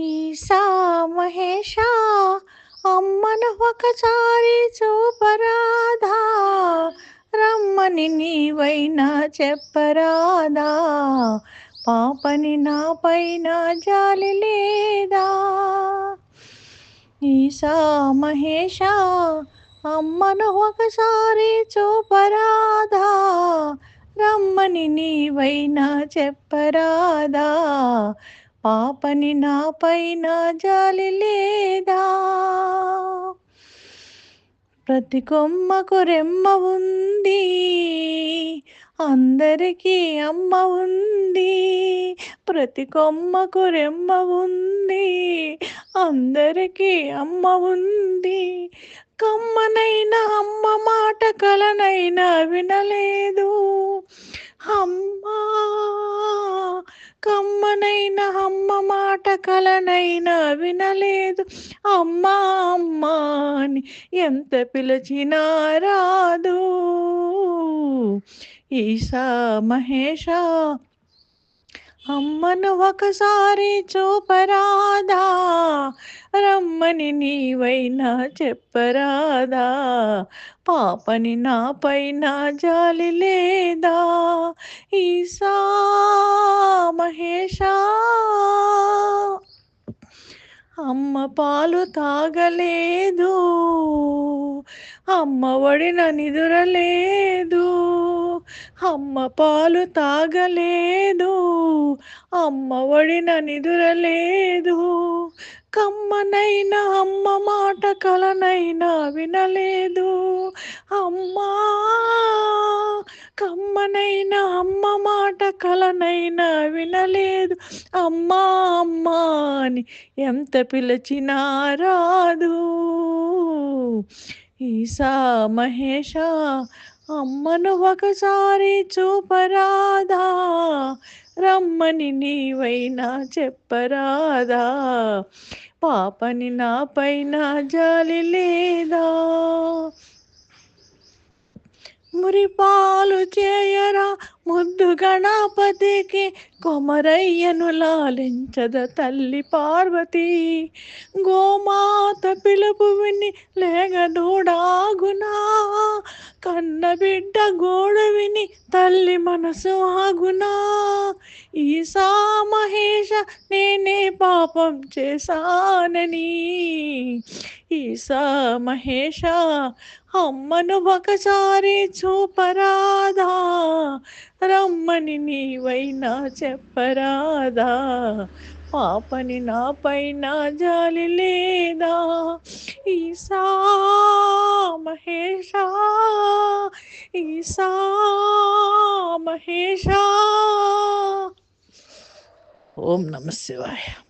ఈశా మహేష అమ్మను ఒకసారి చూపరాధా రమ్మని నీవైనా చెప్పరాదా? పాపని నా పైన జాలి లేదా? ఈశా మహేష అమ్మను ఒకసారి చూపరాధా రమ్మని నీవైనా చెప్పరాదా? పాపని నాపైన జాలి లేదా? ప్రతి కొమ్మకు రెమ్మ ఉంది. అందరికీ అమ్మ ఉంది. ప్రతి కొమ్మకు రెమ్మ ఉంది. అందరికీ అమ్మ ఉంది. కమ్మనైన అమ్మ మాట కలనైనా వినలేదు. అమ్మ అమ్మ కలనైనా వినలేదు. అమ్మా అమ్మా అని ఎంత పిలిచినా రాదు. ఈశా మహేష అమ్మను ఒకసారి చూపరాదా? రమ్మని నీవైనా చెప్పరాదా? పాపని నా పైన జాలి లేదా? ఈసా అమ్మ పాలు తాగలేదు. అమ్మ వడిన నిదురలేదు. అమ్మ పాలు తాగలేదు. అమ్మ వడిన నిదురలేదు. కమ్మనైన అమ్మ మాట కలనైనా వినలేదు. అమ్మా కమ్మనైన అమ్మ మాట కలనైనా వినలేదు. అమ్మా అమ్మా అని ఎంత పిలిచినా రాదు. ఈసా మహేష అమ్మను ఒకసారి చూపరాదా? రమ్మని నీవైనా చెప్పరాదా? పాపని నా పైన జాలి లేదా? మురిపాలు చేయరా ముద్దు గణపతికి కొమరయ్యను లాలించద తల్లి పార్వతి. గోమాత పిలుపు విని లేగదూడాగునా. కన్న బిడ్డ విని తల్లి మనసు ఆగునా. ఈసా మహేష నేనే పాపం చేశానని. ఈసా మహేష అమ్మను ఒకసారి చూపరాదా? రమ్మని నీవైనా చెప్పరాదా? పాపని నా పైన జాలి లేదా? ఈసా ఓం నమ శివాయ.